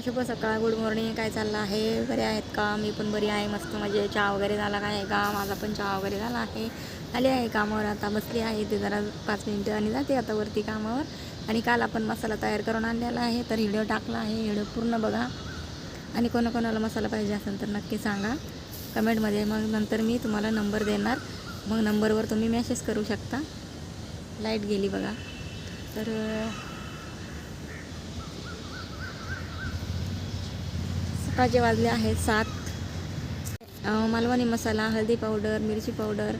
शुभ सकाळ good morning काय चाललं आहे? बरे आहेत का? मी पण बरी आहे मस्त म्हणजे चहा वगैरे झाला काय आहे का? माझा पण चहा वगैरे झाला आहे. आली आहे कामावर आता बसली आहे. ते जरा पाच मिनटं आणि जाते आता वरती कामावर. आणि काल आपण मसाला तयार करून आणलेला आहे तर व्हिडिओ टाकला आहे. व्हिडिओ पूर्ण बघा. आणि कोणाकोणाला मसाला पाहिजे असेल तर नक्की सांगा. कमेंटमध्ये मग नंतर मी तुम्हाला नंबर देणार. मग नंबरवर तुम्ही मेसेज करू शकता. लाइट गेली बघा. तर अं, जे वाजले आहेत सात. मालवणी मसाला हळदी पावडर मिरची पावडर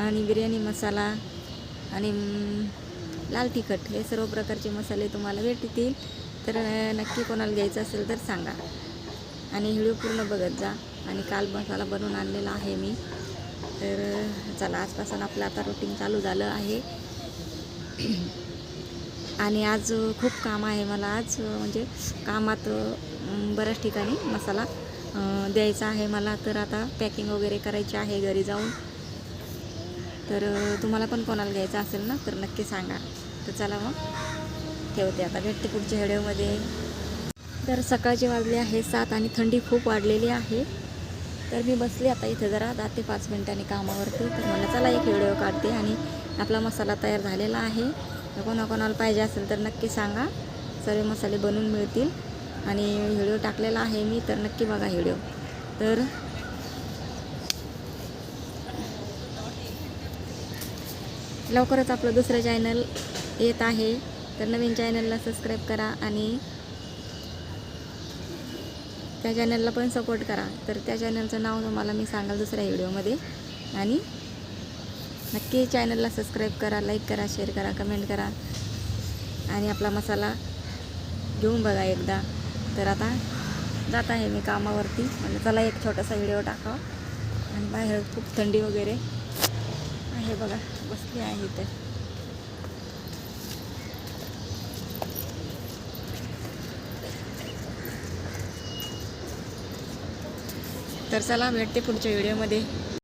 आणि बिर्याणी मसाला आणि लाल तिखट हे सर्व प्रकारचे मसाले तुम्हाला भेटतील. तर नक्की कोणाला घ्यायचं असेल तर सांगा. आणि व्हिडिओ पूर्ण बघत जा. आणि काल मसाला बनवून आणलेला आहे मी. तर चला आजपासून आपलं आता रुटीन चालू झालं आहे. आणि आज खूप काम आहे मला आज म्हणजे कामात बऱ्याच ठिकाणी मसाला द्यायचा आहे मला. तर आता पॅकिंग वगैरे करायची आहे घरी जाऊन. तर तुम्हाला पण कोणाला घ्यायचं असेल ना तर नक्की सांगा. तर चला मग ठेवते आता. भेटते पुढच्या व्हिडिओमध्ये. तर सकाळचे वाजले आहे सात आणि थंडी खूप वाढलेली आहे. तर मी बसले आता इथे जरा जाते पाच मिनिटांनी कामावरती. तर मला चला एक व्हिडिओ काढते आणि आपला मसाला तयार झालेला आहे. तर कोणाकोणाला पाहिजे असेल तर नक्की सांगा. सर्व मसाले बनवून मिळतील. आणि व्हिडिओ टाकलेला आहे मी तर नक्की बघा व्हिडिओ. तर लवकरच आपलं दुसरं चॅनल येत आहे. तर नवीन चॅनलला सबस्क्राईब करा आणि त्या चॅनलला पण सपोर्ट करा. तर त्या चॅनलचं नाव तुम्हाला मी सांगाल दुसऱ्या व्हिडिओमध्ये. आणि नक्की चॅनलला सबस्क्राईब करा लाईक करा शेअर करा कमेंट करा. आणि आपला मसाला घेऊन बघा एकदा. तर आता जात आहे मी कामावरती. म्हणजे चला एक छोटासा व्हिडिओ टाकावा. आणि बाहेर खूप थंडी वगैरे आहे बघा. बसली आहे इथे. तर चला भेटते पुढच्या व्हिडिओमध्ये